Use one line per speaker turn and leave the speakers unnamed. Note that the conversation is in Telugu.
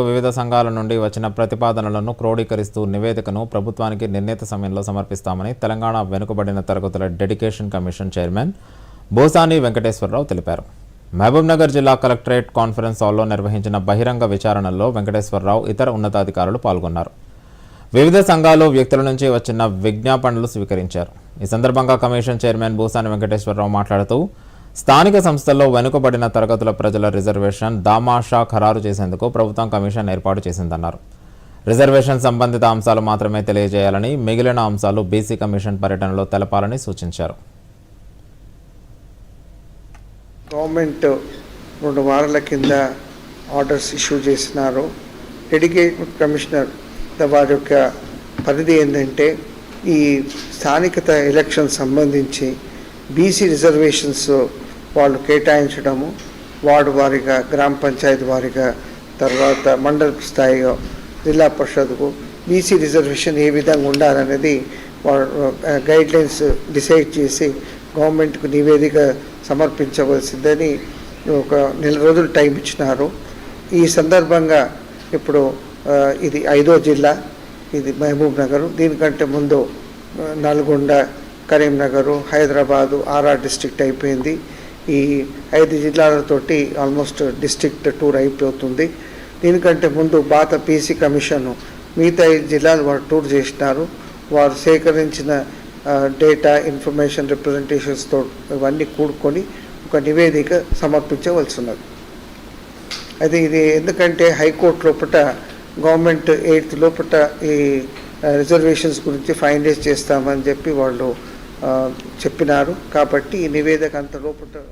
వివిధ సంఘాల నుండి వచ్చిన ప్రతిపాదనలను క్రోడీకరిస్తూ నివేదికను ప్రభుత్వానికి నిర్ణీత సమయంలో సమర్పిస్తామని తెలంగాణ వెనుకబడిన తరగతుల dedication commission chairman Bosani Venkateswararao తెలిపారు. మహబూబ్నగర్ జిల్లా కలెక్టరేట్ కాన్ఫరెన్స్ హాల్లో నిర్వహించిన బహిరంగ విచారణలో వెంకటేశ్వరరావు ఇతర ఉన్నతాధికారులు పాల్గొన్నారు. వివిధ సంఘాలు వ్యక్తుల నుంచి వచ్చిన విజ్ఞాపనలు స్వీకరించారు. ఈ సందర్భంగా కమిషన్ చైర్మన్ భూసాని వెంకటేశ్వరరావు మాట్లాడుతూ స్థానిక సంస్థల్లో వెనుకబడిన తరగతుల ప్రజల రిజర్వేషన్ దామాషా ఖరారు చేసేందుకు ప్రభుత్వం కమిషన్ ఏర్పాటు చేసిందన్నారు. రిజర్వేషన్ సంబంధిత అంశాలు మాత్రమే తెలియజేయాలని మిగిలిన అంశాలు బీసీ కమిషన్ పర్యటనలో తెలపాలని సూచించారు.
గవర్నమెంట్ రెండు వారాల కింద ఆర్డర్స్ ఇష్యూ చేసినారు. డెడికేటెడ్ కమిషనర్ వారి యొక్క పరిధి ఏంటంటే ఈ స్థానికత ఎలక్షన్ సంబంధించి బీసీ రిజర్వేషన్స్ వాళ్ళు కేటాయించడము వార్డు వారీగా గ్రామ పంచాయతీ వారీగా తర్వాత మండల స్థాయిగా జిల్లా పరిషత్కు బీసీ రిజర్వేషన్ ఏ విధంగా ఉండాలనేది గైడ్ లైన్స్ డిసైడ్ చేసి గవర్నమెంట్కు నివేదిక సమర్పించవలసిందని ఒక నెల రోజులు టైం ఇచ్చినారు. ఈ సందర్భంగా ఇప్పుడు ఇది ఐదో జిల్లా ఇది మహబూబ్ నగర్. దీనికంటే ముందు నల్గొండ కరీంనగర్ హైదరాబాదు ఆర్ఆర్ డిస్ట్రిక్ట్ అయిపోయింది. ఈ ఐదు జిల్లాలతోటి ఆల్మోస్ట్ డిస్టిక్ట్ టూర్ అయిపోతుంది. దీనికంటే ముందు పాత పీసీ కమిషన్ మిగతా ఐదు జిల్లాలు వారు టూర్ చేసినారు. వారు సేకరించిన డేటా ఇన్ఫర్మేషన్ రిప్రజెంటేషన్స్తో ఇవన్నీ కూడుకొని ఒక నివేదిక సమర్పించవలసి ఉన్నది అది ఇది ఎందుకంటే హైకోర్టు లోపల గవర్నమెంట్ ఎయిత్ లోపల ఈ రిజర్వేషన్స్ గురించి ఫైనలైజ్ చేస్తామని చెప్పి వాళ్ళు చెప్పినారు. కాబట్టి ఈ నివేదిక అంత లోపల